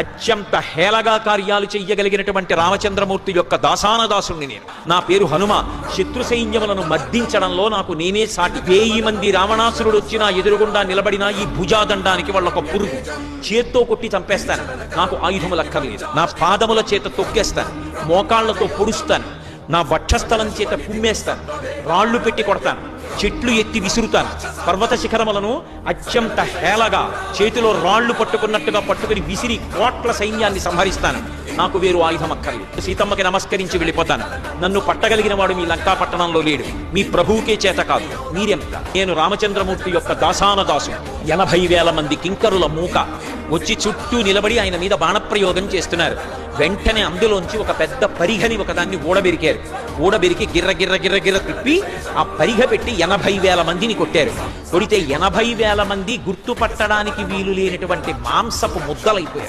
అత్యంత హేళగా కార్యాలు చెయ్యగలిగినటువంటి రామచంద్రమూర్తి యొక్క దాసానదాసుని నేను. నా పేరు హనుమ. శత్రు సైన్యములను మర్దించడంలో నాకు నేనే సాటి. వేయి మంది రావణాసురుడు వచ్చి నా ఎదురుగుండా నిలబడిన ఈ భుజాదండానికి వాళ్ళొక పురుగు. చేత్తో కొట్టి చంపేస్తాను. నాకు ఆయుధములు అక్కర్లేదు నా పాదముల చేత తొక్కేస్తాను. మోకాళ్ళతో పొడుస్తాను. నా వక్షస్థలం చేత పుమ్మేస్తాను రాళ్ళు పెట్టి కొడతాను. చెట్లు ఎత్తి విసురుతాను పర్వత శిఖరములను అత్యంత హేళగా చేతిలో రాళ్ళు పట్టుకున్నట్టుగా పట్టుకుని విసిరి కోట్ల సైన్యాన్ని సంహరిస్తాను. నాకు వేరు ఆయుధం అక్కర్లేదు సీతమ్మకి నమస్కరించి వెళ్ళిపోతాను. నన్ను పట్టగలిగిన వాడు మీ లంకా పట్టణంలో లేడు. మీ ప్రభువుకే చేత కాదు. మీరెంత? నేను రామచంద్రమూర్తి యొక్క దాసాన దాసు ఎనభై వేల మంది కింకరుల మూక. వచ్చి చుట్టూ నిలబడి ఆయన మీద బాణప్రయోగం చేస్తున్నారు. వెంటనే అందులోంచి ఒక పెద్ద పరిఘని ఒకదాన్ని ఊడబెరికారు. ఊడబెరికి గిర్ర గిర్ర గిర్ర గిర్ర తిప్పి ఆ పరిఘ పెట్టి ఎనభై వేల మందిని కొట్టారు. కొడితే ఎనభై వేల మంది గుర్తుపట్టడానికి వీలు లేనటువంటి మాంసపు ముద్దలైపోయారు.